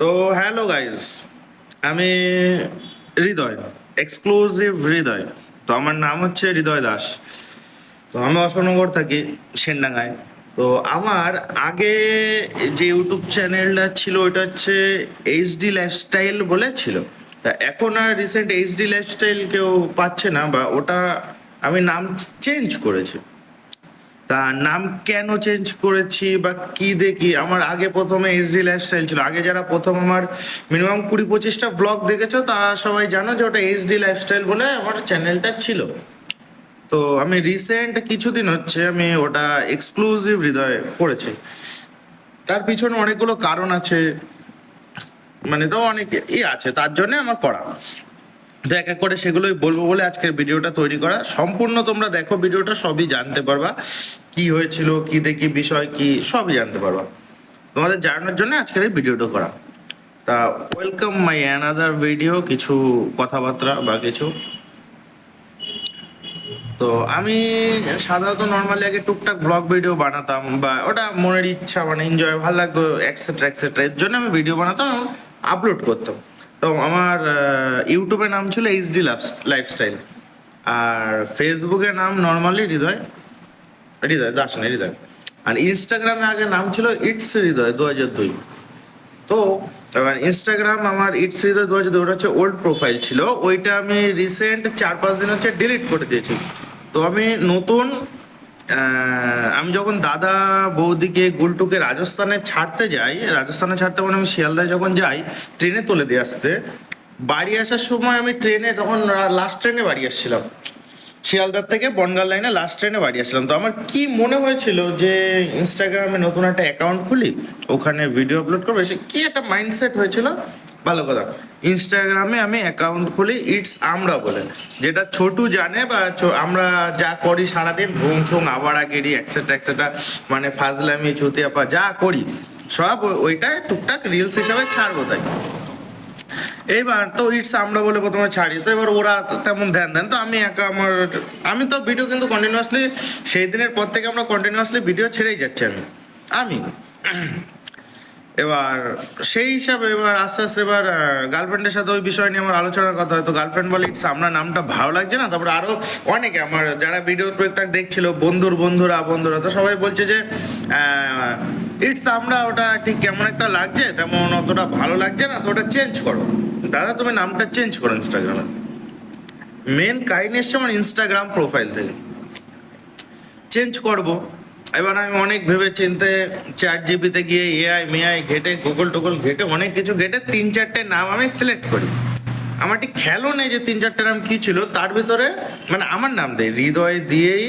তো hello guys আমি হৃদয় exclusive হৃদয়। তো আমার নাম হচ্ছে হৃদয় দাস। তো আমি অশোকনগর থাকি, সেনডাঙ্গায়। তো আমার আগে যে ইউটিউব চ্যানেলটা ছিল ওটা হচ্ছে এইচডি লাইফস্টাইল বলে ছিল। তা এখন আর রিসেন্ট এইচডি লাইফস্টাইল কেউ পাচ্ছে না, বা ওটা আমি নাম চেঞ্জ করেছি। তা নাম কেন চেঞ্জ করেছি বা কি দেখি আমার আগে প্রথমে এসডি লাইফস্টাইল ছিল। আগে যারা প্রথম আমার মিনিমাম কুড়ি পঁচিশটা ব্লগ দেখেছ, তারা সবাই জানো যে ওটা এইচডি লাইফস্টাইল বলে আমার চ্যানেলটা ছিল। তো আমি রিসেন্ট কিছুদিন হচ্ছে আমি ওটা এক্সক্লুসিভ হৃদয় করেছি। তার পিছনে অনেকগুলো কারণ আছে। মানে তো অনেক ই আছে, তার জন্য আমার করা। তো এক এক করে সেগুলোই বলব বলে আজকের ভিডিওটা তৈরি করা। সম্পূর্ণ তোমরা দেখো, ভিডিওটা সবই জানতে পারবা। কি হয়েছিল, কি দেখি বিষয়, কি সবই জানতে পারবা। তোমাদের জানানোর জন্য আজকের এই ভিডিওটা করা। তা ওয়েলকাম মাই অ্যানাদার ভিডিও কিছু কথাবার্তা বা কিছু। তো আমি সাধারণত নর্মালি আগে টুকটাক ব্লগ ভিডিও বানাতাম বা ওটা মনের ইচ্ছা মানে এনজয় ভালো লাগতো এক্সেট্রা এক্সেট্রা এর জন্য আমি ভিডিও বানাতাম আপলোড করতাম। তো আমার ইউটিউবের নাম ছিল এইচডি লাইফস্টাইল আর ফেসবুকের নাম নর্মালি হৃদয় হৃদয় দাস না হৃদয়। আর ইনস্টাগ্রামে আগে নাম ছিল ইটস হৃদয় দু হাজার দুই। তো এবার ইনস্টাগ্রাম আমার ইটস হৃদয় দু হাজার দুই, ওটা হচ্ছে ওল্ড প্রোফাইল ছিল। ওইটা আমি রিসেন্ট চার পাঁচ দিন হচ্ছে ডিলিট করে দিয়েছি। তো আমি নতুন আমি যখন দাদা বৌদিকে গুলটুকে রাজস্থানে ছাড়তে যাই, রাজস্থানে ছাড়তে মানে আমি শিয়ালদায় যখন যাই, ট্রেনে তুলে দিয়ে আসতে, বাড়ি আসার সময় আমি ট্রেনে তখন লাস্ট ট্রেনে বাড়ি আসছিলাম। শিয়ালদার থেকে বনগাঁ লাইনে লাস্ট ট্রেনে বাড়ি আসলাম তো আমার কি মনে হয়েছিল যে ইনস্টাগ্রামে নতুন একটা অ্যাকাউন্ট খুলি, ওখানে ভিডিও আপলোড করব সে কি একটা মাইন্ডসেট হয়েছিল? ভালো কথা। ইনস্টাগ্রামে আমি অ্যাকাউন্ট খুলি ইটস আমরা বলে। যেটা ছোটু জানে বা আমরা যা করি সারাদিন ভুং ছুং আবারাগিরি একসেট্রা একসেট্রা মানে ফাজলামি চুতিয়াপা যা করি, সব ওই- ওইটা টুকটাক রিলস হিসাবে ছাড়বো তাই। এইবার তো ইটস আমরা বলে প্রথমে ছাড়ি, তো এবার ওরা তেমন ধ্যান দেন। তো আমি একা আমার আমি তো ভিডিও কিন্তু কন্টিনিউয়াসলি সেই দিনের পর থেকে আমরা কন্টিনিউয়াসলি ভিডিও ছেড়েই যাচ্ছি আমি। আমি। এবার সেই হিসাবে এবার আস্তে আস্তে এবার গার্লফ্রেন্ডের সাথে ওই বিষয় নিয়ে আমার আলোচনার কথা হয় তো গার্লফ্রেন্ড বলে, ইটস, আমরা নামটা ভালো লাগছে না। তারপরে আরও অনেকে আমার, যারা ভিডিও প্রোজেক্টটা দেখছিল, বন্ধুর বন্ধুরা বন্ধুরা, তো সবাই বলছে যে ইটস, আমরা ওটা ঠিক কেমন একটা লাগছে? তেমন অতটা ভালো লাগছে না, তো ওটা চেঞ্জ করো। দাদা, তুমি নামটা চেঞ্জ করো ইনস্টাগ্রামে মেন কাহিনী এসছে আমার ইনস্টাগ্রাম প্রোফাইল থেকে। চেঞ্জ করব। এবার আমি অনেক ভেবে চিনতে চ্যাট জিপিতে গিয়ে এআই মেআই ঘেটে গুগল টুগল ঘেটে, অনেক কিছু ঘেটে তিন চারটে নাম আমি সিলেক্ট করি। আমার ঠিক খেয়ালও নেই যে তিন চারটে নাম কি ছিল। তার ভিতরে মানে আমার নাম দেয় হৃদয় দিয়েই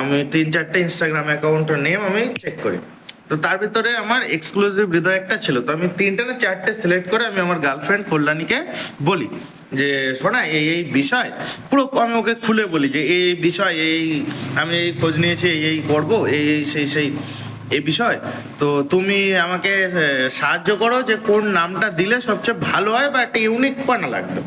আমি তিন চারটে ইনস্টাগ্রাম অ্যাকাউন্টের নেম আমি চেক করি। তো তার ভিতরে আমার এক্সক্লুসিভ হৃদয় একটা ছিল। তো আমি তিনটে না চারটে সিলেক্ট করে আমি আমার গার্লফ্রেন্ড কল্যাণীকে বলি। যে শোনা, এই এই বিষয়, পুরো আমি ওকে খুলে বলি যে এই বিষয়, এই আমি এই খোঁজ নিয়েছি, এই এই করব, এই এই, সেই সেই, এই বিষয়। তো তুমি আমাকে সাহায্য করো যে কোন নামটা দিলে সবচেয়ে ভালো হয় বা একটা ইউনিক পানা লাগবে।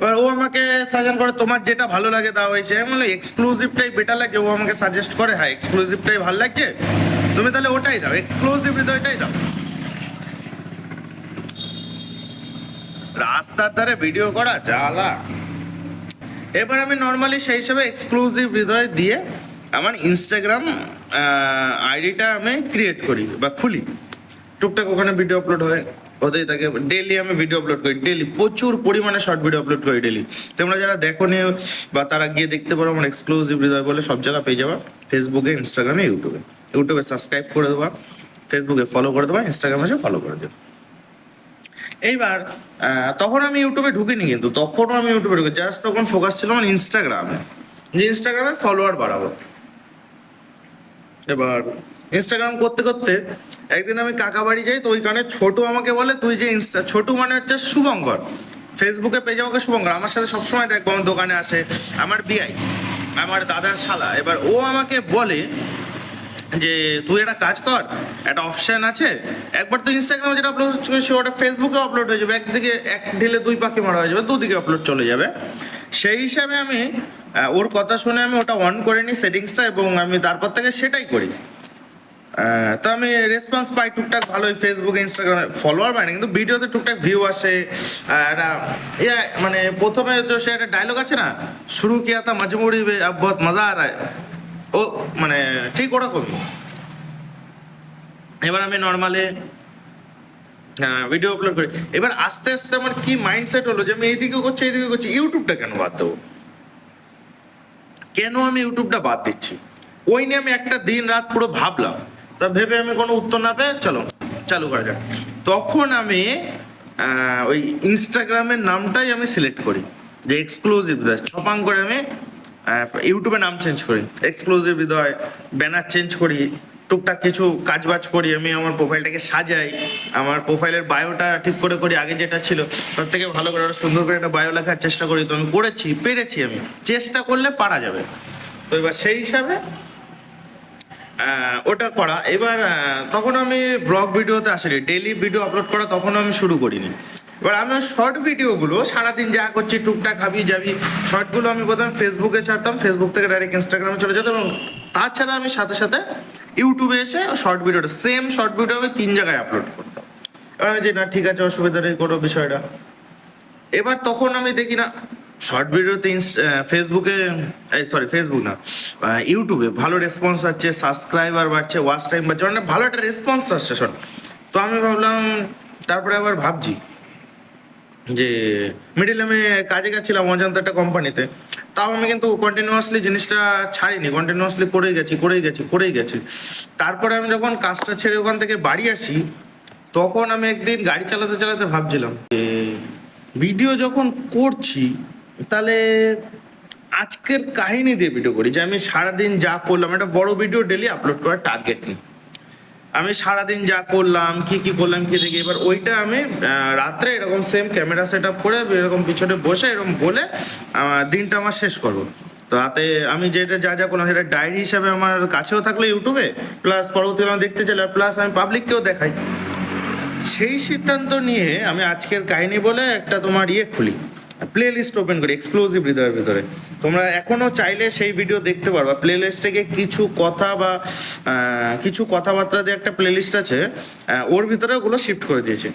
এবার ও আমাকে সাজেস্ট করে, তোমার যেটা ভালো লাগে তা হয়েছে। বলি এক্সক্লুসিভটাই বেটার লাগে। ও আমাকে সাজেস্ট করে হ্যাঁ এক্সক্লুসিভটাই ভালো লাগছে। তুমি তাহলে ওটাই দাও এক্সক্লুসিভ হৃদয়টাই দাও। রাস্তার ধারে ভিডিও করা, জ্বালা। এবার আমি নর্মালি সেই হিসাবে এক্সক্লুসিভ হৃদয় দিয়ে আমার ইনস্টাগ্রাম আইডিটা আমি ক্রিয়েট করি বা খুলি। টুকটাক ওখানে ভিডিও আপলোড হয়। হতেই থাকে ডেলি আমি ভিডিও আপলোড করি ডেলি প্রচুর পরিমাণে শর্ট ভিডিও আপলোড করি ডেলি তোমরা যারা দেখো নি বা তারা গিয়ে দেখতে পারো আমার এক্সক্লুসিভ হৃদয় বলে সব জায়গায় পেয়ে যাবা। ফেসবুকে ইনস্টাগ্রামে ইউটিউবে ইউটিউবে সাবস্ক্রাইব করে দেবা। ফেসবুকে ফলো করে দেবা ইনস্টাগ্রামে ফলো করে দেবা। এইবার তখন আমি ইউটিউবে ঢুকিনি কিন্তু, তখনও আমি ইউটিউবে ঢুকি জাস্ট তখন ফোকাস ছিল আমার ইনস্টাগ্রামে যে ইনস্টাগ্রামে ফলোয়ার বাড়াবো। এবার ইনস্টাগ্রাম করতে করতে একদিন আমি কাকা বাড়ি যাই, তো ওইখানে ছোট আমাকে বলে, তুই যে ইনস্টা ছোট মানে হচ্ছে শুভঙ্কর। ফেসবুকে পেয়ে যাব শুভঙ্কর, আমার সাথে সবসময় দেখব আমার দোকানে আসে, আমার বিআই আমার দাদার শালা। এবার ও আমাকে বলে যে তুই একটা কাজ কর, একটা অপশন আছে, একবার তো ইনস্টাগ্রামে যেটা আপলোড করছি ওটা ফেসবুকে আপলোড হয়ে যাবে, একদিকে এক ঢিলে দুই পাখি মারা হয়ে যাবে, দুদিকে আপলোড চলে যাবে। সেই হিসাবে আমি ওর কথা শুনে আমি ওটা অন করে নিই সেটিংসটা এবং আমি তারপর থেকে সেটাই করি। তো আমি রেসপন্স পাই টুকটাক ভালোই ফেসবুকে ইনস্টাগ্রামে ফলোয়ার পাই না, কিন্তু ভিডিওতে টুকটাক ভিউ আসে একটা ইয়ে মানে প্রথমে তো সে একটা ডায়লগ আছে না, শুরু কিয়া তা মজমুরি আব বহুত মজা আর ও মানে ঠিক ওরকমই এবার আমি নর্মালে ভিডিও আপলোড করি। এবার আস্তে আস্তে আমার কি মাইন্ডসেট হলো যে আমি এইদিকে করছি এইদিকে করছি ইউটিউবটা কেন বাদ দেবো? কেন আমি ইউটিউবটা বাদ দিচ্ছি? ওই নিয়ে আমি একটা দিন রাত পুরো ভাবলাম। তা ভেবে আমি কোনো উত্তর না পেয়ে চলো, চালু করা যাক। তখন আমি ওই ইনস্টাগ্রামের নামটাই আমি সিলেক্ট করি। যে এক্সক্লুসিভ ছপাং করে আমি ইউটিউবে নাম চেঞ্জ করি। এক্সক্লুসিভ হৃদয় ব্যানার চেঞ্জ করি, টুকটাক কিছু কাজবাজ করি, আমি আমার প্রোফাইলটাকে সাজাই, আমার প্রোফাইলের বায়োটা ঠিক করে করি, আগে যেটা ছিল, তার থেকে ভালো করে সুন্দর করে একটা বায়ো লেখার চেষ্টা করি, তো আমি করেছি, পেরেছি আমি। চেষ্টা করলে পারা যাবে। তো এবার সেই হিসাবে ওটা করা। এবার তখন আমি ব্লগ ভিডিওতে আসিনি ডেলি ভিডিও আপলোড করা তখন আমি শুরু করিনি। এবার আমি শর্ট ভিডিওগুলো সারাদিন যা করছি, টুকটাক খাবি যাবি শর্টগুলো আমি প্রথমে ফেসবুকে ছাড়তাম। ফেসবুক থেকে ডাইরেক্ট ইনস্টাগ্রামে চলে যেতাম এবং তাছাড়া আমি সাথে সাথে ইউটিউবে এসে শর্ট ভিডিওটা সেম শর্ট ভিডিও আমি তিন জায়গায় আপলোড করতাম। এবার আমি যে না, ঠিক আছে, অসুবিধা নেই কোনো বিষয়টা। এবার তখন আমি দেখি না শর্ট ভিডিওতে ফেসবুকে সরি ফেসবুক না ইউটিউবে ভালো রেসপন্স আসছে সাবস্ক্রাইবার বাড়ছে ওয়াচ টাইম বাড়ছে মানে ভালো একটা রেসপন্স আসছে শর্ট তো আমি ভাবলাম, তারপরে আবার ভাবছি যে মিডিল আমি কাজে গেছিলাম অজান্ত একটা কোম্পানিতে তাও আমি কিন্তু কন্টিনিউয়াসলি জিনিসটা ছাড়িনি কন্টিনিউয়াসলি করেই গেছি করেই গেছি করেই গেছি। তারপরে আমি যখন কাজটা ছেড়ে ওখান থেকে বাড়ি আসি, তখন আমি একদিন গাড়ি চালাতে চালাতে ভাবছিলাম যে ভিডিও যখন করছি, তাহলে আজকের কাহিনী দিয়ে ভিডিও করি, যে আমি সারাদিন যা করলাম, একটা বড় ভিডিও ডেলি আপলোড করার টার্গেট নিই। আমি সারাদিন যা করলাম, কি কি করলাম, কি দেখি। এবার ওইটা আমি রাত্রে এরকম সেম ক্যামেরা সেট আপ করে এরকম পিছনে বসে এরকম বলে দিনটা আমার শেষ করব। তো তাতে আমি যেটা যা যা করলাম, সেটা ডায়েরি হিসাবে আমার কাছেও থাকল ইউটিউবে প্লাস পরবর্তীকালে আমি দেখতে চাইলাম প্লাস আমি পাবলিককেও দেখাই। সেই সিদ্ধান্ত নিয়ে আমি আজকের কাহিনী বলে একটা তোমার ইয়ে খুলি। প্লে লিস্ট ওপেন করি এক্সক্লুসিভ হৃদয়ের ভিতরে। তোমরা এখনও চাইলে সেই ভিডিও দেখতে পারবা প্লে লিস্ট থেকে কিছু কথা বা কিছু কথাবার্তা দিয়ে একটা প্লে লিস্ট আছে ওর ভিতরে ওগুলো শিফট করে দিয়েছে।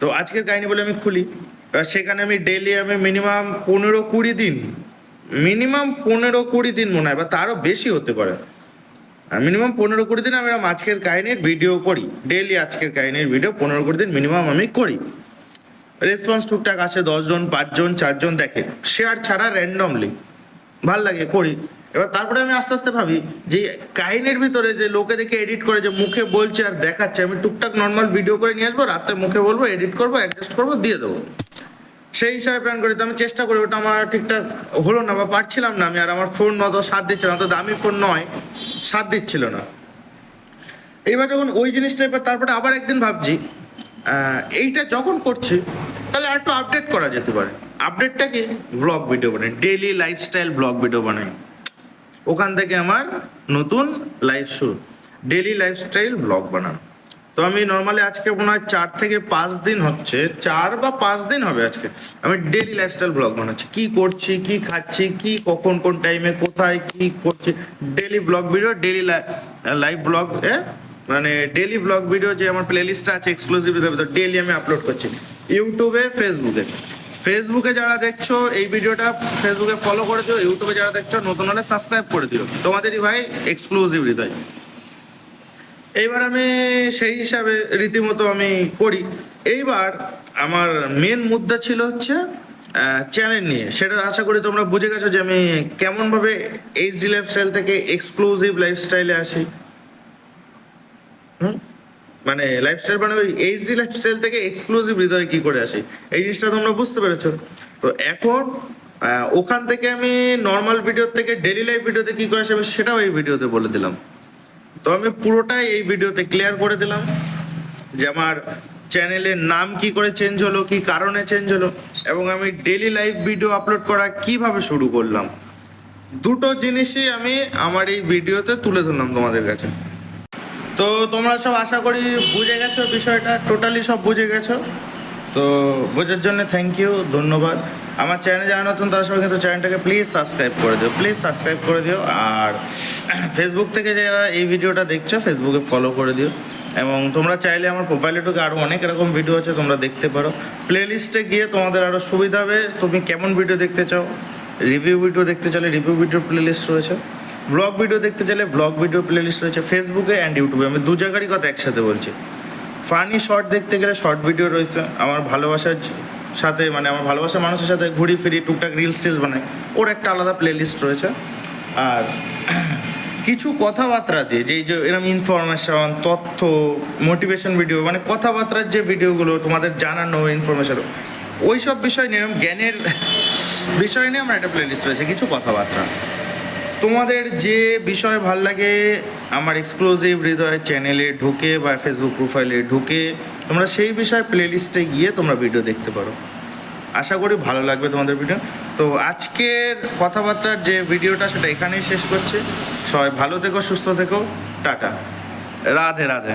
তো আজকের কাহিনী বলে আমি খুলি। সেখানে আমি ডেলি আমি মিনিমাম পনেরো কুড়ি দিন মিনিমাম পনেরো কুড়ি দিন মনে হয়, বা তারও বেশি হতে পারে। মিনিমাম পনেরো কুড়ি দিন আমি আজকের কাহিনীর ভিডিও করি। ডেইলি আজকের কাহিনীর ভিডিও পনেরো কুড়ি দিন মিনিমাম আমি করি। রেসপন্স টুকটাক আসে, দশজন, পাঁচজন, চারজন দেখে। শেয়ার ছাড়া র্যান্ডমলি ভালো লাগে, করি। এবার তারপরে আমি আস্তে আস্তে ভাবি যে কাহিনীর ভিতরে যে লোকে দেখে এডিট করে, যে মুখে বলছে আর দেখাচ্ছে, আমি টুকটাক নর্মাল ভিডিও করে নিয়ে আসব রাত্রে মুখে বলব এডিট করব অ্যাডজাস্ট করব, দিয়ে দেবো। সেই হিসাবে প্ল্যান করি। তো আমি চেষ্টা করি, ওটা আমার ঠিকঠাক হলো না বা পারছিলাম না আমি, আর আমার ফোন অত সাথ দিচ্ছিল না, অত দামি ফোন নয়, সাথ দিচ্ছিল না। এইবার যখন ওই জিনিসটা, এবার তারপরে আবার একদিন ভাবছি এইটা যখন করছি তাহলে আর একটু আপডেট করা যেতে পারে। আপডেটটা কি? ব্লগ ভিডিও বানাই ডেইলি লাইফস্টাইল ব্লগ ভিডিও বানাই। ওখান থেকে আমার নতুন লাইফ শুরু ডেইলি লাইফস্টাইল ব্লগ বানানো। তো আমি নর্মালি আজকে মনে হয় চার থেকে পাঁচ দিন হচ্ছে, চার বা পাঁচ দিন হবে আজকে, আমি ডেইলি লাইফস্টাইল ব্লগ বানাচ্ছি। কি করছি, কি খাচ্ছি, কি কখন, কোন টাইমে কোথায়, কি করছি daily vlog video daily live vlog মানে ডেইলি ব্লগ ভিডিও যে আমার প্লেলিস্টটা আছে এক্সক্লুসিভ ডেইলি আমি আপলোড করছি। ইউটিউবে, ফেসবুকে। ফেসবুকে যারা দেখছ এই ভিডিওটা, ফেসবুকে ফলো করে দিও, ইউটিউবে যারা দেখছ, নতুন হলে সাবস্ক্রাইব করে দিও। তোমাদেরই ভাই এক্সক্লুসিভ হৃদয়। এইবার আমি সেই হিসাবে রীতিমতো আমি করি। এইবার আমার মেন মুদ্রা ছিল হচ্ছে চ্যানেল নিয়ে। সেটা আশা করি তোমরা বুঝে গেছো যে আমি কেমনভাবে এইচডি লাইফস্টাইল থেকে এক্সক্লুসিভ লাইফস্টাইলে আসি। হুম? মানে লাইফস্টাইল মানে ওই এইচডি লাইফস্টাইল থেকে এক্সক্লুসিভ হৃদয় কি করে আসি? এই জিনিসটা তোমরা বুঝতে পেরেছ। তো এখন ওখান থেকে আমি নর্মাল ভিডিও থেকে ডেলি লাইফ ভিডিওতে কি করে আসি আমি সেটাও এই ভিডিওতে বলে দিলাম। তো আমি পুরোটাই এই ভিডিওতে ক্লিয়ার করে দিলাম যে আমার চ্যানেলের নাম কি করে চেঞ্জ হলো, কি কারণে চেঞ্জ হলো, এবং আমি ডেলি লাইভ ভিডিও আপলোড করা কীভাবে শুরু করলাম। দুটো জিনিসই আমি আমার এই ভিডিওতে তুলে ধরলাম তোমাদের কাছে। তো তোমরা সব আশা করি বুঝে গেছো বিষয়টা টোটালি সব বুঝে গেছো। তো বোঝার জন্য থ্যাংক ইউ ধন্যবাদ। আমার চ্যানেলে যারা নতুন, তার সবাই কিন্তু চ্যানেলটাকে প্লিজ সাবস্ক্রাইব করে দিও প্লিজ সাবস্ক্রাইব করে দিও। আর ফেসবুক থেকে যারা এই ভিডিওটা দেখছ ফেসবুকে ফলো করে দিও। এবং তোমরা চাইলে আমার প্রোফাইলে ঢুকে আরও অনেক এরকম ভিডিও আছে, তোমরা দেখতে পারো। প্লে লিস্টে গিয়ে তোমাদের আরও সুবিধা হবে। তুমি কেমন ভিডিও দেখতে চাও? রিভিউ ভিডিও দেখতে চাইলে রিভিউ ভিডিও প্লে লিস্ট রয়েছে। ব্লগ ভিডিও দেখতে চাইলে ব্লগ ভিডিও প্লে লিস্ট রয়েছে ফেসবুকে অ্যান্ড ইউটিউবে আমি দু জায়গারই কথা একসাথে বলছি। ফানি শর্ট দেখতে গেলে শর্ট ভিডিও রয়েছে। আমার ভালোবাসার সাথে মানে আমার ভালোবাসার মানুষের সাথে ঘুরি ফিরি, টুকটাক রিলস টিলস বানাই। ওর একটা আলাদা প্লে লিস্ট রয়েছে। আর কিছু কথাবার্তা দিয়ে, যেই যে এরকম ইনফরমেশন তথ্য মোটিভেশন ভিডিও মানে কথাবার্তার যে ভিডিওগুলো তোমাদের জানানো ইনফরমেশন ওই সব বিষয় নিয়ে জ্ঞানের বিষয় নিয়ে আমার একটা প্লে লিস্ট রয়েছে। কিছু কথাবার্তা। তোমাদের যে বিষয় ভালো লাগে, আমার এক্সক্লুসিভ হৃদয় চ্যানেলে ঢুকে বা ফেসবুক প্রোফাইলে ঢুকে, তোমরা সেই বিষয়ে প্লেলিস্টে গিয়ে তোমরা ভিডিও দেখতে পারো। আশা করি ভালো লাগবে তোমাদের ভিডিও তো আজকের কথাবার্তার যে ভিডিওটা সেটা এখানেই শেষ করছে। সবাই ভালো থেকো, সুস্থ থেকো। টাটা। রাধে রাধে।